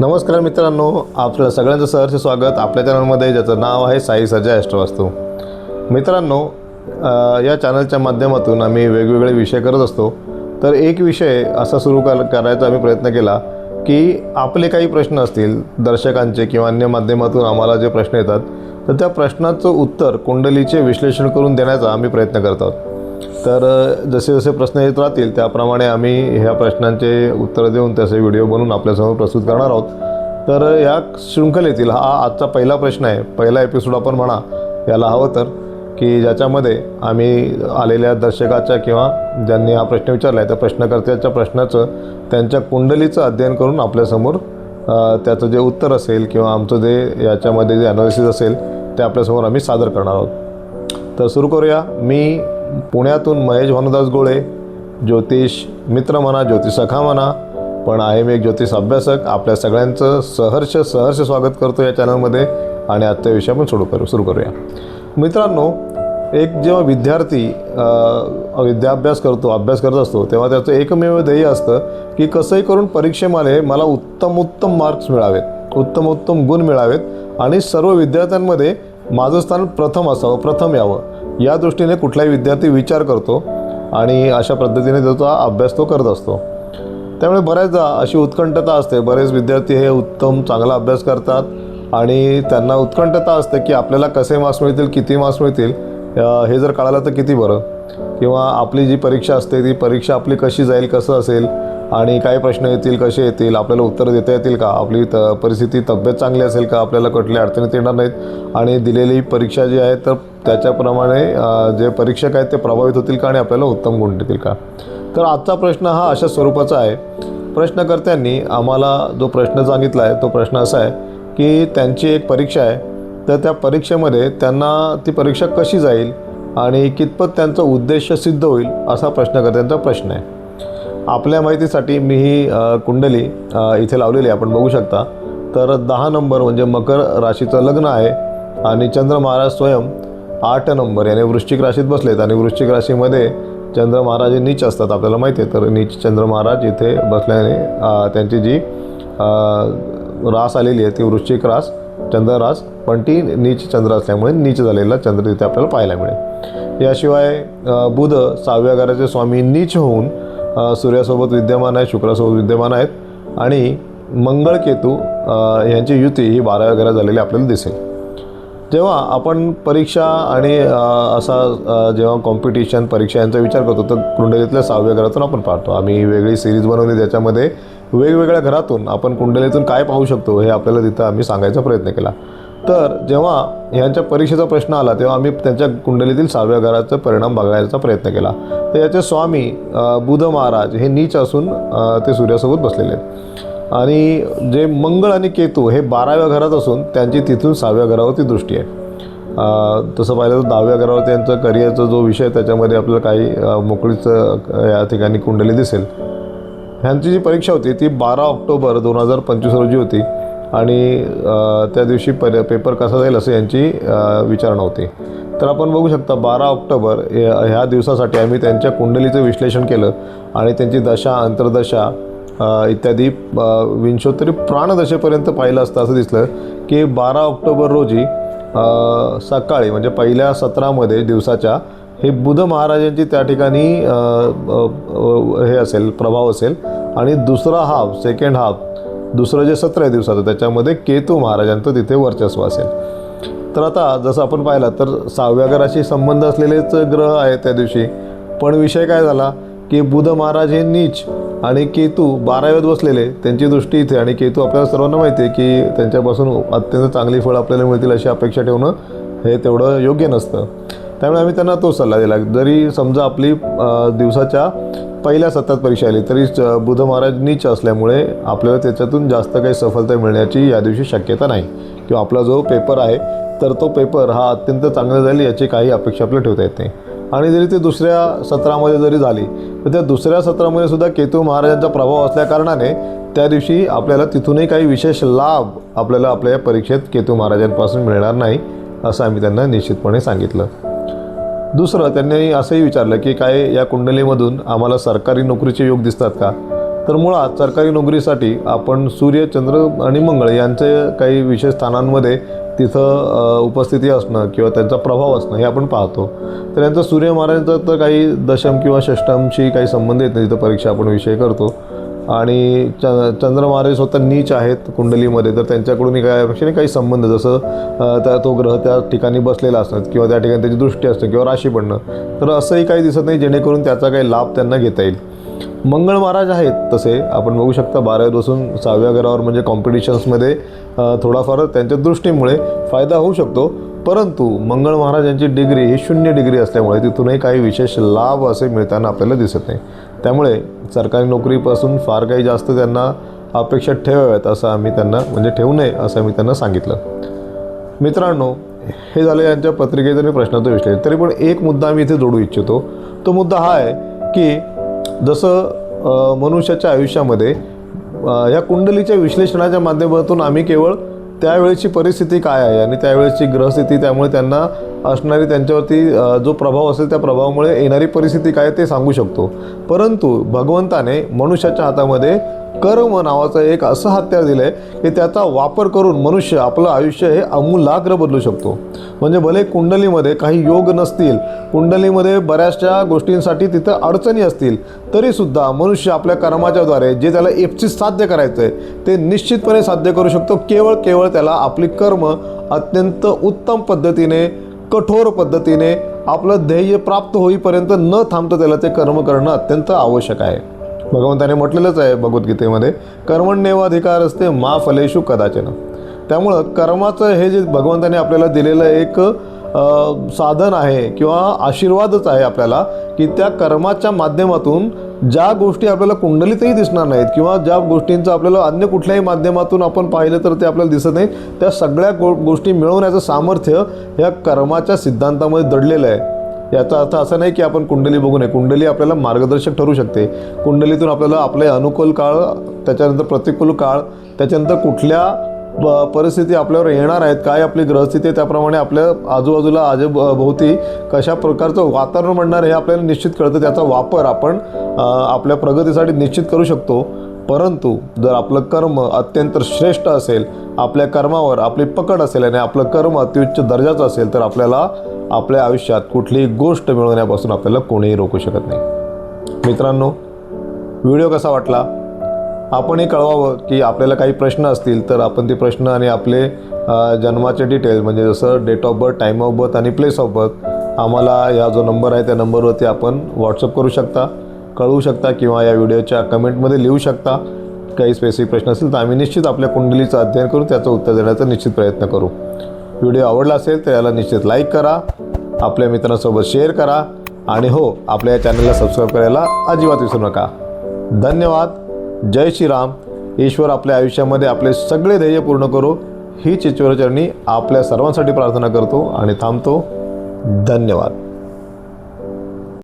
नमस्कार मित्रांनो आपलं सगळ्यांचं सहर्ष स्वागत आपल्या चॅनलमध्ये ज्याचं नाव आहे साई सजा ॲस्ट्रोवास्तू मित्रांनो या चॅनलच्या माध्यमातून आम्ही वेगवेगळे विषय करत असतो. तर एक विषय असा सुरू कर करायचा आम्ही प्रयत्न केला की आपले काही प्रश्न असतील दर्शकांचे किंवा अन्य माध्यमातून आम्हाला जे प्रश्न येतात तर त्या प्रश्नाचं उत्तर कुंडलीचे विश्लेषण करून देण्याचा आम्ही प्रयत्न करत आहोत. तर जसे जसे प्रश्न येत राहतील त्याप्रमाणे आम्ही ह्या प्रश्नांचे उत्तरं देऊन त्याचे व्हिडिओ बनवून आपल्यासमोर प्रस्तुत करणार आहोत. तर या शृंखलेतील हा आजचा पहिला प्रश्न आहे. पहिला एपिसोड आपण म्हणा याला हवं तर की ज्याच्यामध्ये आम्ही आलेल्या दर्शकाच्या किंवा ज्यांनी हा प्रश्न विचारला आहे त्या प्रश्नकर्त्याच्या प्रश्नाचं त्यांच्या कुंडलीचं अध्ययन करून आपल्यासमोर त्याचं जे उत्तर असेल किंवा आमचं जे याच्यामध्ये जे ॲनालिसिस असेल ते आपल्यासमोर आम्ही सादर करणार आहोत. तर सुरू करूया. मी पुण्यातून महेश भानुदास गोळे ज्योतिष मित्र म्हणा ज्योतिष सखा म्हणा पण आहे मी एक ज्योतिष अभ्यासक. आपल्या सगळ्यांचं सहर्ष सहर्ष स्वागत करतो या चॅनलमध्ये आणि आजचा विषय आपण सुरू करू सुरू करूया. मित्रांनो एक जेव्हा विद्यार्थी विद्याभ्यास करतो अभ्यास करत असतो तेव्हा त्याचं एकमेव ध्येय असतं की कसंही करून परीक्षेमध्ये मला उत्तम उत्तम मार्क्स मिळावेत उत्तम उत्तम गुण मिळावेत आणि सर्व विद्यार्थ्यांमध्ये माझं स्थान प्रथम असावं प्रथम यावं. या दृष्टीने कुठलाही विद्यार्थी विचार करतो आणि अशा पद्धतीने त्याचा अभ्यास तो करत असतो. त्यामुळे बऱ्याचदा अशी उत्कंठता असते. बरेच विद्यार्थी हे उत्तम चांगला अभ्यास करतात आणि त्यांना उत्कंठता असते की आपल्याला कसे मार्क्स मिळतील किती मार्क्स मिळतील हे जर कळालं तर किती बरं? किंवा आपली जी परीक्षा असते ती परीक्षा आपली कशी जाईल कसं असेल? आणि काय प्रश्न येतील कसे येतील आपल्याला उत्तर देता येतील का? आपली त परिस्थिती तब्येत चांगली असेल का? आपल्याला कुठल्या अडचणीत येणार नाहीत. आणि दिलेली परीक्षा जी आहे तर त्याच्याप्रमाणे जे परीक्षक आहेत ते प्रभावित होतील का? आणि आपल्याला उत्तम गुण देतील का? तर आजचा प्रश्न हा अशा स्वरूपाचा आहे. प्रश्नकर्त्यांनी आम्हाला जो प्रश्न सांगितला आहे तो प्रश्न असा आहे की त्यांची एक परीक्षा आहे. तर त्या परीक्षेमध्ये त्यांना ती परीक्षा कशी जाईल आणि कितपत त्यांचा उद्देश सिद्ध होईल असा प्रश्नकर्त्यांचा प्रश्न आहे. आपल्या माहितीसाठी मी ही कुंडली इथे लावलेली आपण बघू शकता. तर दहा नंबर म्हणजे मकर राशीचं लग्न आहे आणि चंद्र महाराज स्वयं आठ नंबर. याने वृश्चिक राशीत बसलेत आणि वृश्चिक राशीमध्ये चंद्र महाराज हे नीच असतात आपल्याला माहिती आहे. तर नीच चंद्र महाराज इथे बसल्याने त्यांची जी रास आलेली आहे ती वृश्चिक रास चंद्र रास पण ती नीच चंद्र असल्यामुळे नीच झालेला चंद्र तिथे आपल्याला पाहायला मिळेल. याशिवाय बुध सहाव्या घराचे स्वामी नीच होऊन सूर्यासोबत विद्यमान आहे शुक्रासोबत विद्यमान आहेत. आणि मंगळ केतू यांची युती ही बाराव्या घरात झालेली आपल्याला दिसेल. जेव्हा आपण परीक्षा आणि असा जेव्हा कॉम्पिटिशन परीक्षा यांचा विचार करतो तर कुंडलीतल्या सहाव्या घरातून आपण पाहतो. आम्ही वेगळी सिरीज बनवली त्याच्यामध्ये वेगवेगळ्या घरातून आपण कुंडलीतून काय पाहू शकतो हे आपल्याला तिथं आम्ही सांगायचा प्रयत्न केला. तर जेव्हा ह्यांच्या परीक्षेचा प्रश्न आला तेव्हा आम्ही त्यांच्या कुंडलीतील सहाव्या घराचा परिणाम बघायचा प्रयत्न केला. तर याचे स्वामी बुध महाराज हे नीच असून ते सूर्यासोबत बसलेले आहेत. आणि जे मंगळ आणि केतू हे बाराव्या घरात असून त्यांची तिथून सहाव्या घरावरती दृष्टी आहे. तसं पाहिलं तर दहाव्या घरावर त्यांचा करिअरचा जो विषय त्याच्यामध्ये आपल्याला काही मोकळीचं मोकळीच या ठिकाणी कुंडली दिसेल. ह्यांची जी परीक्षा होती ती बारा ऑक्टोबर दोन हजार पंचवीस रोजी होती. आणि त्या दिवशी पर पेपर कसा जाईल असं यांची विचार विचारणा होती. तर आपण बघू शकता बारा ऑक्टोबर ह्या दिवसासाठी आम्ही त्यांच्या कुंडलीचं विश्लेषण केलं आणि त्यांची दशा अंतर्दशा इत्यादी विंशोत्तरी प्राणदशेपर्यंत पाहिलं असतं असं दिसलं की बारा ऑक्टोबर रोजी सकाळी म्हणजे पहिल्या सत्रामध्ये दिवसाच्या हे बुध महाराजांची त्या ठिकाणी हे असेल प्रभाव असेल आणि दुसरा हाफ सेकंड हाफ दुसरं जे सतरा दिवसाचं त्याच्यामध्ये केतू महाराजांचं तिथे वर्चस्व असेल. तर आता जसं आपण पाहिलं तर सहाव्या घराशी संबंध असलेलेच ग्रह आहेत त्या दिवशी. पण विषय काय झाला की बुध महाराज हे नीच आणि केतू बाराव्यात बसलेले त्यांची दृष्टी इथे. आणि केतू आपल्याला सर्वांना माहिती आहे की त्यांच्यापासून अत्यंत चांगली फळं आपल्याला मिळतील अशी अपेक्षा ठेवणं हे तेवढं योग्य नसतं. त्यामुळे आम्ही त्यांना तो सल्ला दिला. जरी समजा आपली दिवसाच्या पहिल्या सत्रात परीक्षा आली तरी बुध महाराज नीच असल्यामुळे आपल्याला त्याच्यातून जास्त काही सफलता मिळण्याची या दिवशी शक्यता नाही. किंवा आपला जो पेपर आहे तर तो पेपर हा अत्यंत चांगला जाईल याची काही अपेक्षा आपल्याला ठेवता येत नाही. आणि जरी ते दुसऱ्या सत्रामध्ये जरी झाली तर त्या दुसऱ्या सत्रामध्ये सुद्धा केतू महाराजांचा प्रभाव असल्याकारणाने त्या दिवशी आपल्याला तिथूनही काही विशेष लाभ आपल्याला आपल्या या परीक्षेत केतू महाराजांपासून मिळणार नाही असं आम्ही त्यांना निश्चितपणे सांगितलं. दुसरं त्यांनी असंही विचारलं की काय या कुंडलीमधून आम्हाला सरकारी नोकरीचे योग दिसतात का? तर मुळात सरकारी नोकरीसाठी आपण सूर्य चंद्र आणि मंगळ यांचे काही विशेष स्थानांमध्ये तिथं उपस्थिती असणं किंवा त्यांचा प्रभाव असणं हे आपण पाहतो. तर यांचं सूर्य महाराजांचा तर काही दशम किंवा षष्टमशी काही संबंध येत नाही तिथं परीक्षा आपण विषय करतो. आणि च चंद्र महाराज स्वतः नीच आहेत कुंडलीमध्ये तर त्यांच्याकडूनही काय नाही काही संबंध जसं त्या तो ग्रह त्या ठिकाणी बसलेला असणं किंवा त्या ठिकाणी त्याची दृष्टी असणं किंवा राशी पडणं तर असंही काही दिसत नाही जेणेकरून त्याचा काही लाभ त्यांना घेता येईल. मंगळ महाराज आहेत तसे आपण बघू शकता बारावीत बसून सहाव्या घरावर म्हणजे कॉम्पिटिशन्समध्ये थोडाफार त्यांच्या दृष्टीमुळे फायदा होऊ शकतो. परंतु मंगळ महाराज यांची डिग्री ही शून्य डिग्री असल्यामुळे तिथूनही काही विशेष लाभ असे मिळताना आपल्याला दिसत नाही. त्यामुळे सरकारी नोकरीपासून फार काही जास्त त्यांना अपेक्षा ठेवाव्यात असं आम्ही त्यांना म्हणजे ठेवू नये असं आम्ही त्यांना सांगितलं. मित्रांनो हे झालं यांच्या पत्रिकेचं आणि प्रश्नाचं विश्लेषण. तरी पण एक मुद्दा आम्ही इथे जोडू इच्छितो. तो मुद्दा हा आहे की जसं मनुष्याच्या आयुष्यामध्ये या कुंडलीच्या विश्लेषणाच्या माध्यमातून आम्ही केवळ त्यावेळेची परिस्थिती काय आहे आणि त्यावेळेची ग्रहस्थिती त्यामुळे त्यांना असणारी त्यांच्यावरती जो प्रभाव असेल त्या प्रभावामुळे येणारी परिस्थिती काय ते सांगू शकतो. परंतु भगवंताने मनुष्याच्या हातामध्ये कर्म नावाचं एक असं हत्यार दिलं आहे की त्याचा वापर करून मनुष्य आपलं आयुष्य हे अमूलाग्र बदलू शकतो. म्हणजे भले कुंडलीमध्ये काही योग नसतील कुंडलीमध्ये बऱ्याचशा गोष्टींसाठी तिथं अडचणी असतील तरीसुद्धा मनुष्य आपल्या कर्माच्याद्वारे जे त्याला एपचित साध्य करायचं आहे ते निश्चितपणे साध्य करू शकतो. केवळ केवळ त्याला आपली कर्म अत्यंत उत्तम पद्धतीने कठोर पद्धतीने आपलं ध्येय प्राप्त होईपर्यंत न थांबता त्याला ते कर्म करणं अत्यंत आवश्यक आहे. भगवंताने म्हटलेलंच आहे भगवद्गीतेमध्ये कर्मण्येवाधिकार असते मा फलेशु कदाचन. त्यामुळं कर्माचं हे जे भगवंताने आपल्याला दिलेलं एक साधन आहे किंवा आशीर्वादच आहे आपल्याला की त्या कर्माच्या माध्यमातून ज्या गोष्टी आपल्याला कुंडलीतही दिसणार नाहीत किंवा ज्या गोष्टींचं आपल्याला अन्य कुठल्याही माध्यमातून आपण पाहिलं तर ते आपल्याला दिसत नाहीत त्या सगळ्या गो गोष्टी मिळवण्याचं सामर्थ्य या कर्माच्या सिद्धांतामध्ये दडलेलं आहे. याचा अर्थ असा नाही की आपण कुंडली बघू नये. कुंडली आपल्याला मार्गदर्शक ठरू शकते. कुंडलीतून आपल्याला आपले अनुकूल काळ त्याच्यानंतर प्रतिकूल काळ त्याच्यानंतर कुठल्या परिस्थिती आपल्यावर येणार आहेत काय आपली ग्रहस्थिती आहे त्याप्रमाणे आपल्या आजूबाजूला आजूभोवती कशा प्रकारचं वातावरण म्हणणार हे आपल्याला निश्चित कळतं. त्याचा वापर आपण आपल्या प्रगतीसाठी निश्चित करू शकतो. परंतु जर आपलं कर्म अत्यंत श्रेष्ठ असेल आपल्या कर्मावर आपली पकड असेल आणि आपलं कर्म अत्युच्च दर्जाचं असेल तर आपल्याला आपल्या आयुष्यात कुठलीही गोष्ट मिळवण्यापासून आपल्याला कोणीही रोखू शकत नाही. मित्रांनो व्हिडिओ कसा वाटला? आपणही कळवावं की आपल्याला काही प्रश्न असतील तर आपण ते प्रश्न आणि आपले जन्माचे डिटेल्स म्हणजे जसं date of birth time of birth आणि प्लेस ऑफ बर्थ आम्हाला या जो नंबर आहे त्या नंबरवरती आपण व्हॉट्सअप करू शकता कळवू शकता किंवा या व्हिडिओच्या कमेंटमध्ये लिहू शकता. काही स्पेसिफिक प्रश्न असतील तर आम्ही निश्चित आपल्या कुंडलीचं अध्ययन करून त्याचं उत्तर देण्याचा निश्चित प्रयत्न करू. व्हिडिओ आवडला असेल तर याला निश्चित लाईक करा आपल्या मित्रांसोबत शेअर करा आणि हो आपल्या या चॅनलला सबस्क्राईब करायला अजिबात विसरू नका. धन्यवाद. जय श्रीराम. ईश्वर आपल्या आयुष्यामध्ये आपले सगळे ध्येय पूर्ण करो. हीच ईश्वरचरणी आपल्या सर्वांसाठी प्रार्थना करतो आणि थांबतो. धन्यवाद.